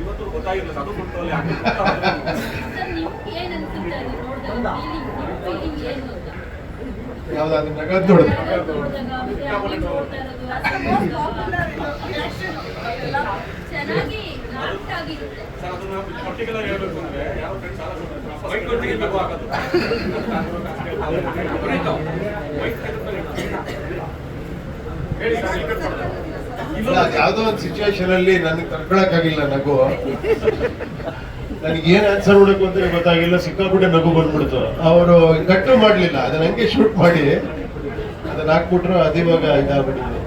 ಇವತ್ತು ಗೊತ್ತಾಗಿಲ್ಲ ಅದು ಬಿಟ್ಟು ಯಾವ್ದಾದ್ರು ನಗದ್ ನೋಡಿದ್ರೆ ನೋಡಿದಾಗ ಮತ್ತೆ ಅಲ್ಲಿ ನೋಡ್ತಾ ಇರೋದು ಚೆನ್ನಾಗಿ ನಾಟ್ ಆಗಿರುತ್ತೆ ಸರ್ ಅದನ್ನ ಪರ್ಟಿಕ್ಯುಲರ್ ಹೇಳ್ಬೇಕು ಅಂದ್ರೆ ಯಾವ ಫ್ರೆಂಡ್ಸ್ ಸಾಲ ಬೈಕ್ ತೆಗಿಬೇಕು ಹಾಕೋದು ಬೈಕ್ ಹೇಳಿ ಸರ್ ಈ ಕಟ್ ಮಾಡ್ತಾರೆ. ಇಲ್ಲ ಅದ್ ಯಾವ್ದೋ ಒಂದು ಸಿಚುವೇಶನ್ ಅಲ್ಲಿ ನನಗೆ ತಡ್ಕೊಳಕ್ಕಾಗಿಲ್ಲ ನಗು ನನಗೆ ಏನು ಆನ್ಸರ್ ಮಾಡಬೇಕು ಅಂತ ಗೊತ್ತಾಗಿಲ್ಲ ಸಿಕ್ಕಾಪಟ್ಟೆ ನಗು ಬಂದ್ಬಿಡ್ತು. ಅವರು ಕಟ್ಟು ಮಾಡಲಿಲ್ಲ ಅದನ್ನ ಹಂಗೆ ಶೂಟ್ ಮಾಡಿ. ಅದನ್ನ ಹಾಕ್ಬಿಟ್ರು ಅದಿವಾಗ ಇದಾಗ್ಬಿಟ್ಟಿದೆ.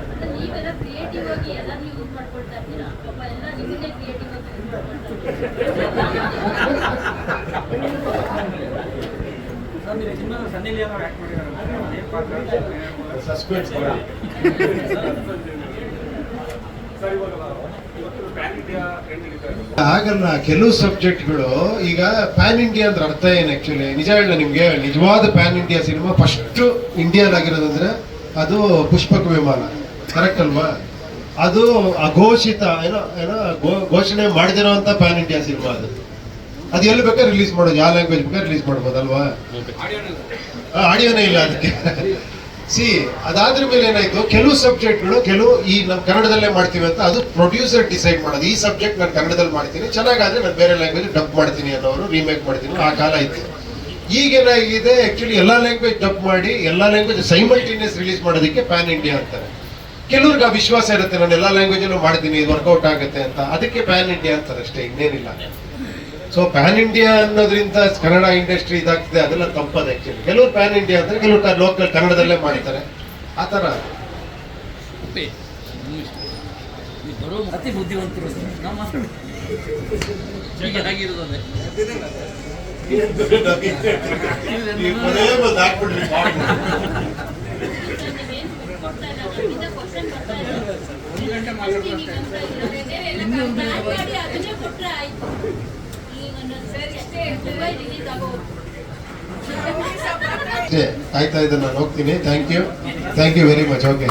ಸಸ್ಪೆನ್ಸ್ ಮಾಡಿ ಸರ್ ಇವಾಗ ಇವತ್ತು ಪ್ಯಾನ್ ಇಂಡಿಯಾ ಟ್ರೆಂಡ್ ಇದೆ ಆಗಲ್ಲ ಕೆಲವು ಸಬ್ಜೆಕ್ಟ್ಗಳು ಈಗ ಪ್ಯಾನ್ ಇಂಡಿಯಾ ಅಂದ್ರೆ ಅರ್ಥ ಏನು ಆಕ್ಚುಲಿ ನಿಜ ಹೇಳ ನಿಮ್ಗೆ ನಿಜವಾದ ಪ್ಯಾನ್ ಇಂಡಿಯಾ ಸಿನಿಮಾ ಫಸ್ಟ್ ಇಂಡಿಯಾದಾಗಿರೋದಂದ್ರೆ ಅದು ಪುಷ್ಪಕ ವಿಮಾನ. ಕರೆಕ್ಟ್ ಅಲ್ವಾ? ಅದು ಅಘೋಷಿತ ಏನೋ ಏನೋ ಘೋಷಣೆ ಮಾಡದಿರೋಂಥ ಪ್ಯಾನ್ ಇಂಡಿಯಾ ಸಿನಿಮಾ ಅದು. ಅದು ಎಲ್ಲಿ ಬೇಕಾದ್ರೆ ರಿಲೀಸ್ ಮಾಡೋದು ಯಾವ ಲ್ಯಾಂಗ್ವೇಜ್ ಬೇಕಾದ್ರೆ ರಿಲೀಸ್ ಮಾಡ್ಬೋದಲ್ವಾ? ಆಡಿಯೋನೇ ಇಲ್ಲ ಅದಕ್ಕೆ. ಸಿ ಅದಾದ್ರ ಮೇಲೆ ಏನಾಯ್ತು? ಕೆಲವು ಸಬ್ಜೆಕ್ಟ್ಗಳು ಕೆಲವು ಈ ನಮ್ಮ ಕನ್ನಡದಲ್ಲೇ ಮಾಡ್ತೀವಿ ಅಂತ ಅದು ಪ್ರೊಡ್ಯೂಸರ್ ಡಿಸೈಡ್ ಮಾಡೋದು. ಈ ಸಬ್ಜೆಕ್ಟ್ ನಾನು ಕನ್ನಡದಲ್ಲಿ ಮಾಡ್ತೀನಿ. ಚೆನ್ನಾಗಾದ್ರೆ ನಾನು ಬೇರೆ ಲ್ಯಾಂಗ್ವೇಜ್ ಡಬ್ ಮಾಡ್ತೀನಿ ಅನ್ನೋರು ರೀಮೇಕ್ ಮಾಡ್ತೀನಿ. ಆ ಕಾಲ ಇತ್ತು. ಈಗೇನಾಗಿದೆ ಆ್ಯಕ್ಚುಲಿ ಎಲ್ಲಾ ಲ್ಯಾಂಗ್ವೇಜ್ ಡಬ್ ಮಾಡಿ, ಎಲ್ಲಾ ಲ್ಯಾಂಗ್ವೇಜ್ ಸೈಮಲ್ಟೇನಿಯಸ್ ರಿಲೀಸ್ ಮಾಡೋದಕ್ಕೆ ಪ್ಯಾನ್ ಇಂಡಿಯಾ ಅಂತಾರೆ. ಕೆಲವ್ರಿಗೆ ಆ ವಿಶ್ವಾಸ ಇರುತ್ತೆ, ನಾನು ಎಲ್ಲಾ ಲ್ಯಾಂಗ್ವೇಜಲ್ಲೂ ಮಾಡ್ತೀನಿ, ಇದು ವರ್ಕೌಟ್ ಆಗುತ್ತೆ ಅಂತ. ಅದಕ್ಕೆ ಪ್ಯಾನ್ ಇಂಡಿಯಾ ಅಂತಾರೆ ಅಷ್ಟೇ, ಇನ್ನೇನಿಲ್ಲ. ಸೊ ಪ್ಯಾನ್ ಇಂಡಿಯಾ ಅನ್ನೋದ್ರಿಂದ ಕನ್ನಡ ಇಂಡಸ್ಟ್ರಿ ಇದಾಗ್ತದೆ ಅದೆಲ್ಲ ತಪ್ಪದು ಆಕ್ಚುಲಿ ಕೆಲವರು ಪ್ಯಾನ್ ಇಂಡಿಯಾ ಅಂದ್ರೆ ಕೆಲವರು ಲೋಕಲ್ ಕನ್ನಡದಲ್ಲೇ ಮಾಡ್ತಾರೆ. ಆ ಥರ. ಅತಿ ಬುದ್ಧಿವಂತರು ನಾವು ಮಾತಾಡಿ ಈಗ ಆಗಿರೋದು ಅದೇ ಈ ಪದೇ ಬಂದು ಹಾಕ್ಬಿಡ್ರಿ ಸಾಕು. ನೀವೇನು ಕೊಡ್ತಾ ಇಲ್ಲ ನಮ್ಮಿಂದ ಕ್ವಶನ್ ಬರ್ತಾ ಇಲ್ಲ ಒಂದು ಗಂಟೆ ಮಾತಾಡ್ತಾರೆ ಪ್ಲಾನ್ ಮಾಡಿ ಅದನ್ನೇ ಕೊಟ್ರೆ ಆಯ್ತು ಈಗ ಒಂದೊಂದು ಸರಿ ಅಷ್ಟೇ ದುಬೈ ರಿಲೀಸ್ ಆಗೋ ಅಷ್ಟೇ ಆಯ್ತಾ ಇದನ್ನ ನಾನು ಹೋಗ್ತೀನಿ. Thank you thank you very much okay